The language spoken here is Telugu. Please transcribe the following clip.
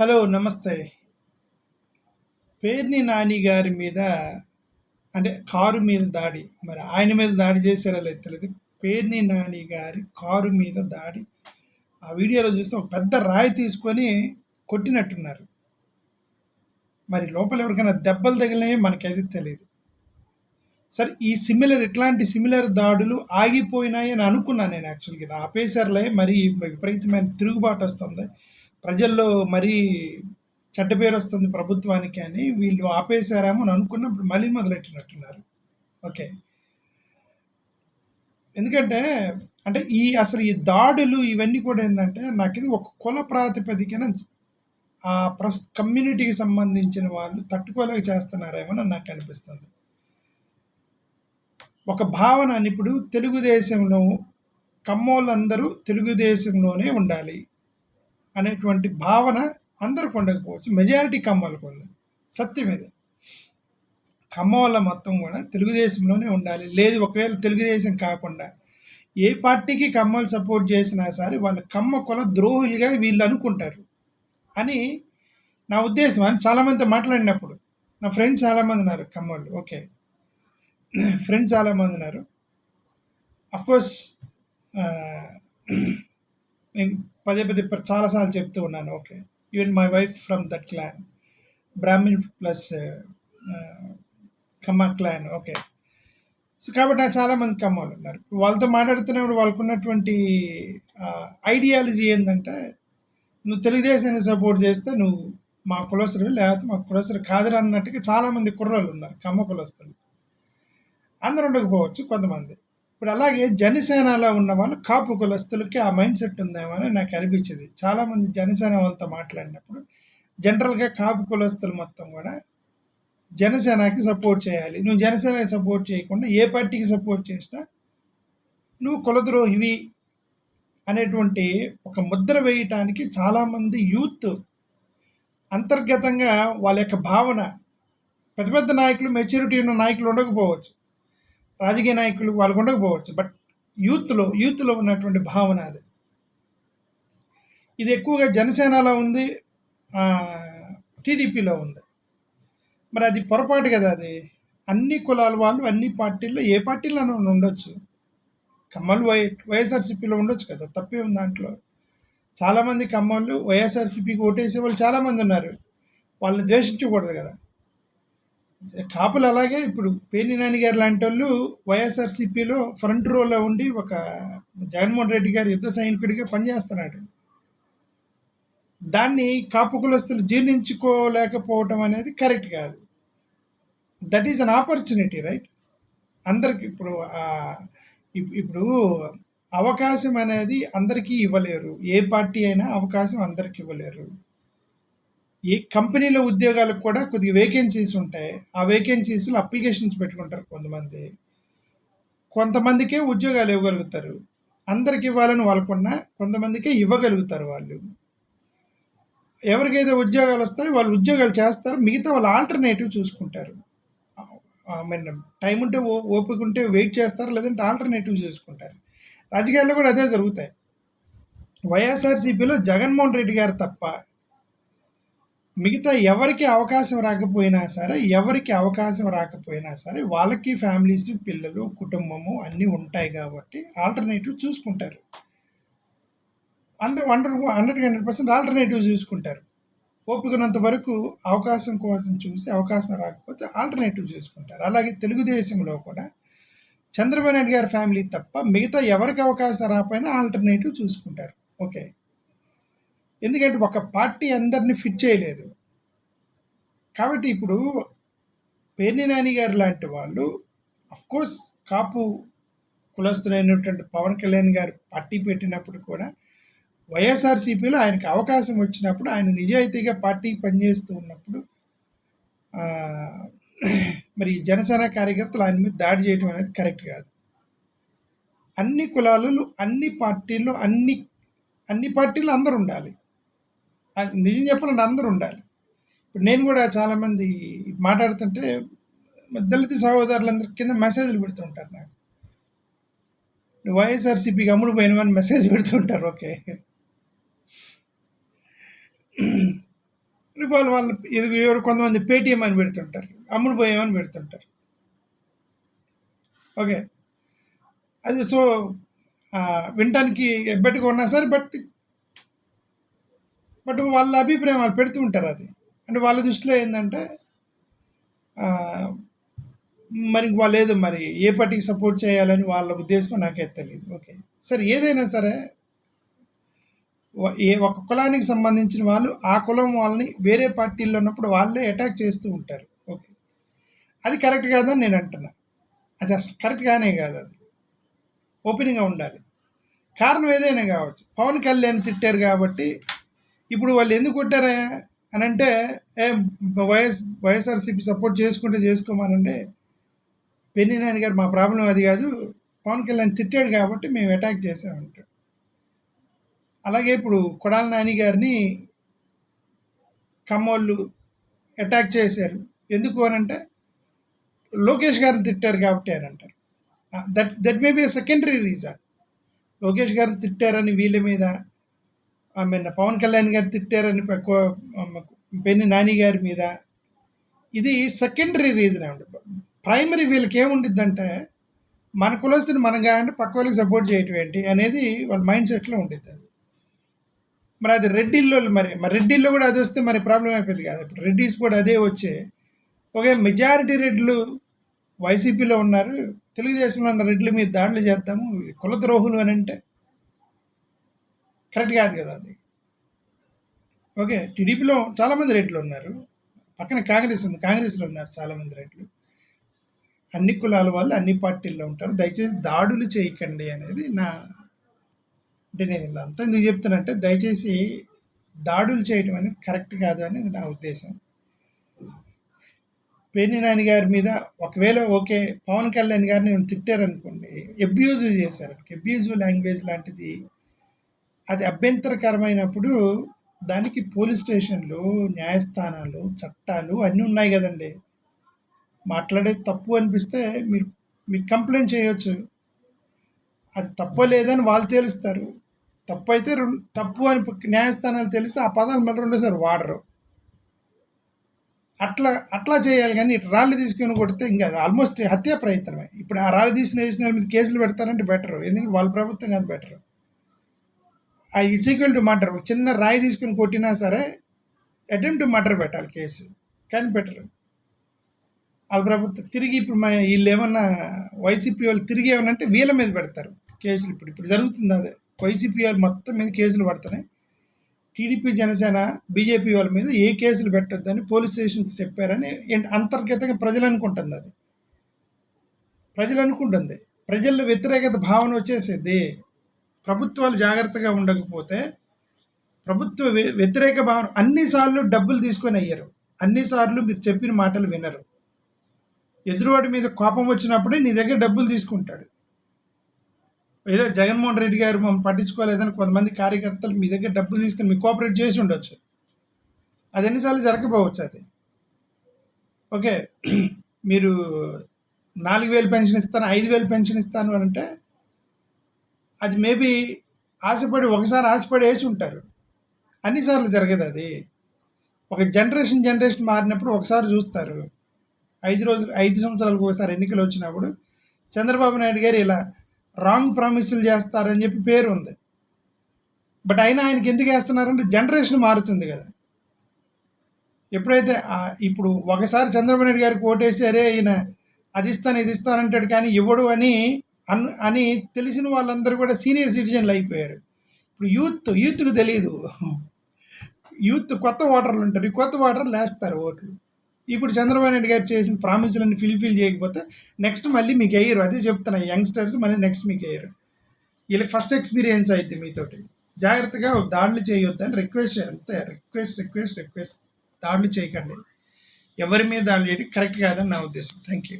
హలో నమస్తే. పేర్ని నాని గారి మీద అంటే కారు మీద దాడి. మరి ఆయన మీద దాడి చేశారా లేదు తెలియదు. పేర్ని నాని గారి కారు మీద దాడి. ఆ వీడియోలో చూస్తే ఒక పెద్ద రాయి తీసుకొని కొట్టినట్టున్నారు. మరి లోపల ఎవరికైనా దెబ్బలు తగిలినాయో మనకైతే తెలియదు. సరే ఈ సిమిలర్ ఇట్లాంటి సిమిలర్ దాడులు ఆగిపోయినాయి అని అనుకున్నాను నేను యాక్చువల్గా. ఆపేశారులే మరి విపరీతమైన తిరుగుబాటు వస్తుంది. ప్రజల్లో మరీ చెడ్డ పేరు వస్తుంది ప్రభుత్వానికి అని వీళ్ళు ఆపేశారేమో అని అనుకున్నప్పుడు మళ్ళీ మొదలెట్టినట్టున్నారు. ఓకే. ఎందుకంటే అంటే ఈ అసలు ఈ దాడులు ఇవన్నీ కూడా ఏంటంటే నాకు ఇది ఒక కుల ప్రాతిపదికన ఆ ప్రస్ కమ్యూనిటీకి సంబంధించిన వాళ్ళు తట్టుకోలేక చేస్తున్నారేమో అని నాకు అనిపిస్తుంది. ఒక భావన ఇప్పుడు తెలుగుదేశంలో కమ్మోళ్ళందరూ తెలుగుదేశంలోనే ఉండాలి. అనేటువంటి భావన అందరికి ఉండకపోవచ్చు మెజారిటీ కమ్మలకు ఉంది సత్యం ఇది. కమ్మోళ్ళ మొత్తం కూడా తెలుగుదేశంలోనే ఉండాలి. లేదు ఒకవేళ తెలుగుదేశం కాకుండా ఏ పార్టీకి కమ్మలు సపోర్ట్ చేసినా సరే వాళ్ళ కమ్మ కుల ద్రోహులుగా వీళ్ళు అనుకుంటారు అని నా ఉద్దేశం. అని చాలామందితో మాట్లాడినప్పుడు నా ఫ్రెండ్స్ చాలామంది ఉన్నారు కమ్మలు ఓకే. ఫ్రెండ్స్ చాలామంది ఉన్నారు. అఫ్కోర్స్ నేను పదే పదే ప- చాలాసార్లు చెప్తూ ఉన్నాను okay. Even my wife from that clan Brahmin plus Kamma clan okay. So కాబట్టి నాకు చాలామంది కమ్మలు ఉన్నారు. వాళ్ళతో మాట్లాడుతున్నప్పుడు వాళ్ళకు ఉన్నటువంటి ఐడియాలజీ uh, ఏంటంటే నువ్వు తెలుగుదేశాన్ని సపోర్ట్ చేస్తే నువ్వు మా కులసరు లేకపోతే మా కులసరు కాదురా అన్నట్టుగా చాలామంది కుర్రలు ఉన్నారు కమ్మ కులస్తులు. అందరూ ఉండకపోవచ్చు కొంతమంది. ఇప్పుడు అలాగే జనసేనలో ఉన్న వాళ్ళు కాపు కులస్తులకి ఆ మైండ్ సెట్ ఉందేమో అని నాకు అనిపించింది. చాలామంది జనసేన వాళ్ళతో మాట్లాడినప్పుడు జనరల్గా కాపు కులస్తులు మొత్తం కూడా జనసేనకి సపోర్ట్ చేయాలి. నువ్వు జనసేనకి సపోర్ట్ చేయకుండా ఏ పార్టీకి సపోర్ట్ చేసినా నువ్వు కులద్రోహివి అనేటువంటి ఒక ముద్ర వేయటానికి చాలామంది యూత్ అంతర్గతంగా వాళ్ళ యొక్క భావన పెద్ద పెద్ద నాయకులు మెచ్యూరిటీ ఉన్న నాయకులు ఉండకపోవచ్చు. రాజకీయ నాయకులు వాళ్ళకు ఉండకపోవచ్చు. బట్ యూత్లో యూత్లో ఉన్నటువంటి భావన అది. ఇది ఎక్కువగా జనసేనలో ఉంది టీడీపీలో ఉంది. మరి అది పొరపాటు కదా అది. అన్ని కులాల వాళ్ళు అన్ని పార్టీల్లో ఏ పార్టీలోనూ ఉండొచ్చు. కమ్మలు వై వైఎస్ఆర్సీపీలో ఉండొచ్చు కదా తప్పే ఉంది దాంట్లో. చాలామంది కమ్మలు వైఎస్ఆర్సీపీకి ఓటేసే వాళ్ళు చాలామంది ఉన్నారు. వాళ్ళని ద్వేషించకూడదు కదా. కాపులు అలాగే ఇప్పుడు పేర్ని నాని గారు లాంటి వాళ్ళు వైఎస్ఆర్సీపీలో ఫ్రంట్ రోలో ఉండి ఒక జగన్మోహన్ రెడ్డి గారి యుద్ధ సైనికుడిగా పనిచేస్తున్నాడు. దాన్ని కాపు కులస్తులు జీర్ణించుకోలేకపోవటం అనేది కరెక్ట్ కాదు. That is an opportunity right? అందరికి ఇప్పుడు ఇప్పుడు అవకాశం అనేది అందరికీ ఇవ్వలేరు. ఏ పార్టీ అయినా అవకాశం అందరికి ఇవ్వలేరు. ఈ కంపెనీలో ఉద్యోగాలకు కూడా కొద్దిగా వేకెన్సీస్ ఉంటాయి. ఆ వేకెన్సీస్లో అప్లికేషన్స్ పెట్టుకుంటారు కొంతమంది. కొంతమందికే ఉద్యోగాలు ఇవ్వగలుగుతారు. అందరికి ఇవ్వాలని వాళ్ళకున్నా కొంతమందికే ఇవ్వగలుగుతారు వాళ్ళు. ఎవరికైతే ఉద్యోగాలు వస్తాయో వాళ్ళు ఉద్యోగాలు చేస్తారు. మిగతా వాళ్ళు ఆల్టర్నేటివ్ చూసుకుంటారు. ఐ మీన్ టైం ఉంటే ఓ ఓపిక ఉంటే వెయిట్ చేస్తారు. లేదంటే ఆల్టర్నేటివ్ చూసుకుంటారు. రాజకీయాల్లో కూడా అదే జరుగుతాయి. వైఎస్ఆర్సీపీలో జగన్మోహన్ రెడ్డి గారు తప్ప మిగతా ఎవరికి అవకాశం రాకపోయినా సరే ఎవరికి అవకాశం రాకపోయినా సరే వాళ్ళకి ఫ్యామిలీస్ పిల్లలు కుటుంబము అన్నీ ఉంటాయి కాబట్టి ఆల్టర్నేటివ్ చూసుకుంటారు. అందరూ hundred hundred hundred percent alternative చూసుకుంటారు. ఓపికనంత వరకు అవకాశం కోసం చూసి అవకాశం రాకపోతే ఆల్టర్నేటివ్ చూసుకుంటారు. అలాగే తెలుగుదేశంలో కూడా చంద్రబాబు నాయుడు గారి ఫ్యామిలీ తప్ప మిగతా ఎవరికి అవకాశం రాకపోయినా ఆల్టర్నేటివ్ చూసుకుంటారు. ఓకే. ఎందుకంటే ఒక పార్టీ అందరిని ఫిట్ చేయలేదు. కాబట్టి ఇప్పుడు పేర్ని నాని గారు లాంటి వాళ్ళు కోర్స్ కాపు కులస్తులైనటువంటి పవన్ కళ్యాణ్ గారు పార్టీ పెట్టినప్పుడు కూడా వైఎస్ఆర్సీపీలో ఆయనకి అవకాశం వచ్చినప్పుడు ఆయన నిజాయితీగా పార్టీకి పనిచేస్తూ ఉన్నప్పుడు మరి జనసేన కార్యకర్తలు ఆయన మీద దాడి చేయడం అనేది కరెక్ట్ కాదు. అన్ని కులాలలో అన్ని పార్టీలు అన్ని అన్ని పార్టీలు అందరూ ఉండాలి. నిజం చెప్పాలంటే అందరూ ఉండాలి. ఇప్పుడు నేను కూడా చాలామంది మాట్లాడుతుంటే దళిత సహోదరులందరి కింద మెసేజ్లు పెడుతుంటారు నాకు. వైఎస్ఆర్సీపీకి అమ్ముడు పోయినవని మెసేజ్ పెడుతుంటారు ఓకే. వాళ్ళు వాళ్ళు ఇది ఎవరు కొంతమంది పేటిఎం అని పెడుతుంటారు అమ్ముడు పోయామని పెడుతుంటారు ఓకే. అది సో వినటానికి ఎబ్బెట్టుగా ఉన్నా సరే బట్ బట్ వాళ్ళ అభిప్రాయం వాళ్ళు పెడుతూ ఉంటారు అది. అంటే వాళ్ళ దృష్టిలో ఏంటంటే మరి వాళ్ళు ఏదో మరి ఏ పార్టీకి సపోర్ట్ చేయాలని వాళ్ళ ఉద్దేశం నాకైతే తెలియదు ఓకే. సరే ఏదైనా సరే ఏ ఒక కులానికి సంబంధించిన వాళ్ళు ఆ కులం వాళ్ళని వేరే పార్టీల్లో ఉన్నప్పుడు వాళ్ళే అటాక్ చేస్తూ ఉంటారు. ఓకే. అది కరెక్ట్ కాదని నేను అంటున్నా. అది అసలు కరెక్ట్ కానే కాదు అది. ఓపెనింగ్గా ఉండాలి. కారణం ఏదైనా కావచ్చు. పవన్ కళ్యాణ్ తిట్టారు కాబట్టి ఇప్పుడు వాళ్ళు ఎందుకు కొట్టారా అని అంటే ఏ వైఎస్ వైఎస్ఆర్సీపీ సపోర్ట్ చేసుకుంటే చేసుకోమనంటే పెన్ని నాని గారు మా ప్రాబ్లం అది కాదు పవన్ కళ్యాణ్ తిట్టాడు కాబట్టి మేము అటాక్ చేసామంటాడు అలాగే ఇప్పుడు కొడాల నాని గారిని కమ్మోళ్ళు అటాక్ చేశారు. ఎందుకు అని అంటే లోకేష్ గారిని తిట్టారు కాబట్టి అని అంటారు. That that may be secondary reason Lokesh గారిని తిట్టారని వీళ్ళ మీద ఆమె పవన్ కళ్యాణ్ గారు తిట్టారని పె- పెన్ని నాని గారి మీద. ఇది సెకండరీ రీజన్ ఏమంటే ప్రైమరీ వీళ్ళకి ఏముండిద్దంటే మన కులస్తుని మనం కాదంటే పక్క వాళ్ళకి సపోర్ట్ చేయటం ఏంటి అనేది వాళ్ళ మైండ్ సెట్లో ఉండిద్ది అది. మరి అది రెడ్డిల్లో మరి మరి రెడ్డిల్లో కూడా అది వస్తే మరి ప్రాబ్లం అయిపోయింది కాదు. ఇప్పుడు రెడ్డిస్ కూడా అదే వచ్చే ఒకే మెజారిటీ రెడ్లు వైసీపీలో ఉన్నారు తెలుగుదేశంలో ఉన్న రెడ్ల మీద దాడులు చేద్దాము కులద్రోహులు అని అంటే కరెక్ట్ కాదు కదా అది. ఓకే టీడీపీలో చాలామంది రెడ్లు ఉన్నారు. పక్కన కాంగ్రెస్ ఉంది కాంగ్రెస్లో ఉన్నారు చాలామంది రెడ్లు అన్ని కులాల వాళ్ళు అన్ని పార్టీల్లో ఉంటారు. దయచేసి దాడులు చేయకండి అనేది నా అంటే నేను ఇదంతా ఎందుకు చెప్తానంటే దయచేసి దాడులు చేయటం అనేది కరెక్ట్ కాదు అనేది నా ఉద్దేశం. పేర్ని నాని గారి మీద ఒకవేళ ఓకే పవన్ కళ్యాణ్ గారిని నేను తిట్టారనుకోండి అబ్యూజ్ చేశారు. అబ్యూజివ్ లాంగ్వేజ్ లాంటిది అది అభ్యంతరకరమైనప్పుడు దానికి పోలీస్ స్టేషన్లు న్యాయస్థానాలు చట్టాలు అన్నీ ఉన్నాయి కదండి. మాట్లాడేది తప్పు అనిపిస్తే మీరు మీరు కంప్లైంట్ చేయొచ్చు. అది తప్పు లేదని వాళ్ళు తేలుస్తారు. తప్పు అయితే రెండు తప్పు అని న్యాయస్థానాలు తెలిస్తే ఆ పదాలు మళ్ళీ రెండోసారి వాడరు. అట్లా అట్లా చేయాలి కానీ ఇటు రాళ్ళు తీసుకొని కొడితే ఇంకా ఆల్మోస్ట్ హత్యా ప్రయత్నమే ఇప్పుడు ఆ రాళ్ళు తీసిన వేసిన వాళ్ళ మీద కేసులు పెడతారంటే బెటర్. ఎందుకంటే వాళ్ళ ప్రభుత్వం కాదు బెటర్. ఆ ఈక్వల్ టు మర్డర్ ఒక చిన్న రాయి తీసుకుని కొట్టినా సరే అటెంప్ట్ మర్డర్ పెట్టాలి కేసు. కానీ పెట్టరు వాళ్ళ ప్రభుత్వం తిరిగి ఇప్పుడు మా వీళ్ళు ఏమన్నా వైసీపీ వాళ్ళు తిరిగి ఏమన్నా అంటే వీళ్ళ మీద పెడతారు కేసులు ఇప్పుడు. ఇప్పుడు జరుగుతుంది అదే. వైసీపీ వాళ్ళు మొత్తం మీద కేసులు పడుతున్నాయి. టీడీపీ జనసేన బీజేపీ వాళ్ళ మీద ఏ కేసులు పెట్టొద్దని పోలీస్ స్టేషన్స్ చెప్పారని అంతర్గతంగా ప్రజలు అనుకుంటుంది అది. ప్రజలు అనుకుంటుంది. ప్రజల్లో వ్యతిరేకత భావన వచ్చేసేది. ప్రభుత్వాలు జాగ్రత్తగా ఉండకపోతే ప్రభుత్వ వ్య- వ్యతిరేక భావన అన్నిసార్లు డబ్బులు తీసుకొని అయ్యారు. అన్నిసార్లు మీరు చెప్పిన మాటలు వినరు. ఎదురువాడి మీద కోపం వచ్చినప్పుడే నీ దగ్గర డబ్బులు తీసుకుంటాడు. ఏదో జగన్మోహన్ రెడ్డి గారు మమ్మల్ని పట్టించుకోలేదని కొంతమంది కార్యకర్తలు మీ దగ్గర డబ్బులు తీసుకుని మీ కోఆపరేట్ చేసి ఉండొచ్చు. అది ఎన్నిసార్లు జరగకపోవచ్చు అది. ఓకే మీరు నాలుగు వేలు పెన్షన్ ఇస్తాను ఐదు వేలు పెన్షన్ ఇస్తాను అని అంటే అది మేబీ ఆశపడి ఒకసారి ఆశపడి వేసి ఉంటారు. అన్నిసార్లు జరగదు అది. ఒక జనరేషన్ జనరేషన్ మారినప్పుడు ఒకసారి చూస్తారు. ఐదు రోజులు ఐదు సంవత్సరాలకు ఒకసారి ఎన్నికలు వచ్చినప్పుడు చంద్రబాబు నాయుడు గారు ఇలా రాంగ్ ప్రామిసులు చేస్తారని చెప్పి పేరు ఉంది. బట్ అయినా ఆయనకి ఎందుకు వేస్తున్నారంటే జనరేషన్ మారుతుంది కదా. ఎప్పుడైతే ఇప్పుడు ఒకసారి చంద్రబాబు నాయుడు గారికి ఓటేసారే అరే ఈయన అది ఇస్తాను ఇది ఇస్తానంటాడు కానీ ఇవ్వడు అని అన్ అని తెలిసిన వాళ్ళందరూ కూడా సీనియర్ సిటిజన్లు అయిపోయారు. ఇప్పుడు యూత్ యూత్కి తెలియదు యూత్ కొత్త ఓటర్లు ఉంటారు. ఈ కొత్త ఓటర్లు వేస్తారు ఓట్లు. ఇప్పుడు చంద్రబాబు నాయుడు గారు చేసిన ప్రామిసులన్నీ ఫిల్ఫిల్ చేయకపోతే నెక్స్ట్ మళ్ళీ మీకు అయ్యారు అదే చెప్తున్నా యంగ్స్టర్స్ మళ్ళీ నెక్స్ట్ మీకు అయ్యారు వీళ్ళకి ఫస్ట్ ఎక్స్పీరియన్స్ అయితే మీతోటి. జాగ్రత్తగా దాడులు చేయొద్దని రిక్వెస్ట్ అంతే. Request request request. దాడులు చేయకండి. ఎవరి మీద దాడులు చేయడం కరెక్ట్ కాదని నా ఉద్దేశం. Thank you